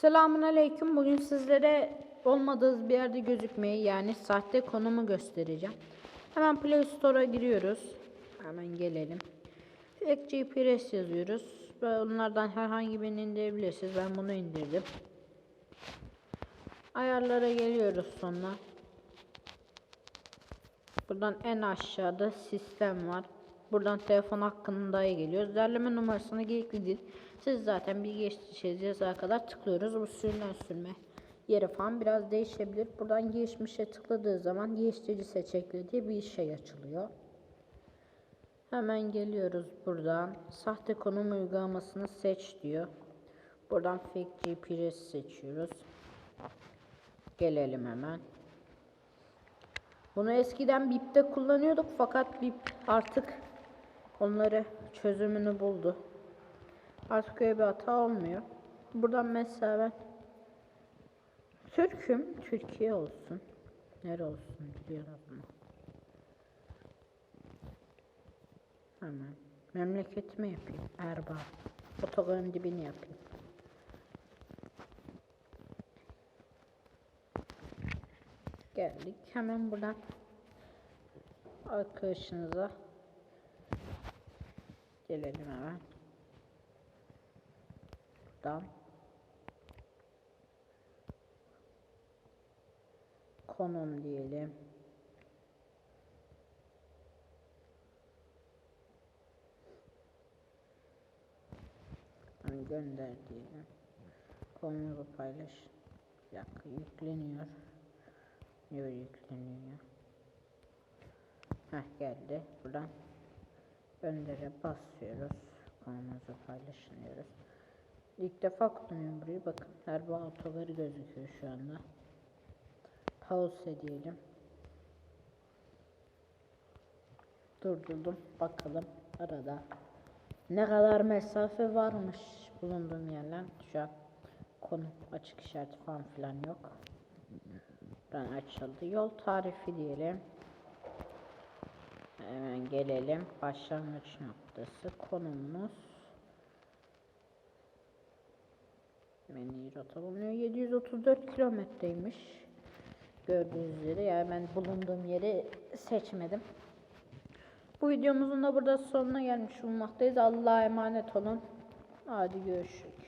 Selamun Aleyküm. Bugün sizlere olmadığınız bir yerde gözükmeyi yani sahte konumu göstereceğim. Hemen Play Store'a giriyoruz. Hemen gelelim. GPS yazıyoruz. Ve onlardan herhangi birini indirebilirsiniz. Ben bunu indirdim. Ayarlara geliyoruz sonra. Buradan en aşağıda sistem var. Buradan telefon hakkında geliyor. Derleme numarasını ekledik. Siz zaten bir geçeceğiz kadar tıklıyoruz. Bu sürülen sürme yeri falan biraz değişebilir. Buradan geçmişe tıkladığı zaman geçici seçekli diye bir şey açılıyor. Hemen geliyoruz buradan. Sahte konum uygulamasını seç diyor. Buradan fake GPS seçiyoruz. Gelelim hemen. Bunu eskiden BIP'te kullanıyorduk fakat BIP artık onları çözümünü buldu. Artık öyle bir hata olmuyor. Buradan mesela ben Türk'üm, Türkiye olsun. Nere olsun biliyorum ama. Hemen memleketimi yapayım. Erbaa. Otogarın dibini yapayım. Geldik. Hemen buradan arkadaşınıza gelelim hemen. Buradan konum diyelim. Hemen gönder diyelim. Konumuzu paylaş. Bir dakika yükleniyor. Niye yükleniyor? Heh geldi. Buradan göndere basıyoruz. Konumuzu paylaşın diyoruz. İlk defa kullanıyorum burayı. Bakın her bu otogarı gözüküyor şu anda. Pause diyelim. Durdurdum. Bakalım arada ne kadar mesafe varmış bulunduğum yerden. Şu an konu açık işareti falan filan yok. Buradan açıldı. Yol tarifi diyelim. Hemen gelelim. Başlangıç noktası. Konumumuz. Menü rota bulunuyor. 734 kilometreymiş. Gördüğünüz üzere yani ben bulunduğum yeri seçmedim. Bu videomuzun da burada sonuna gelmiş bulunmaktayız. Allah'a emanet olun. Hadi görüşürüz.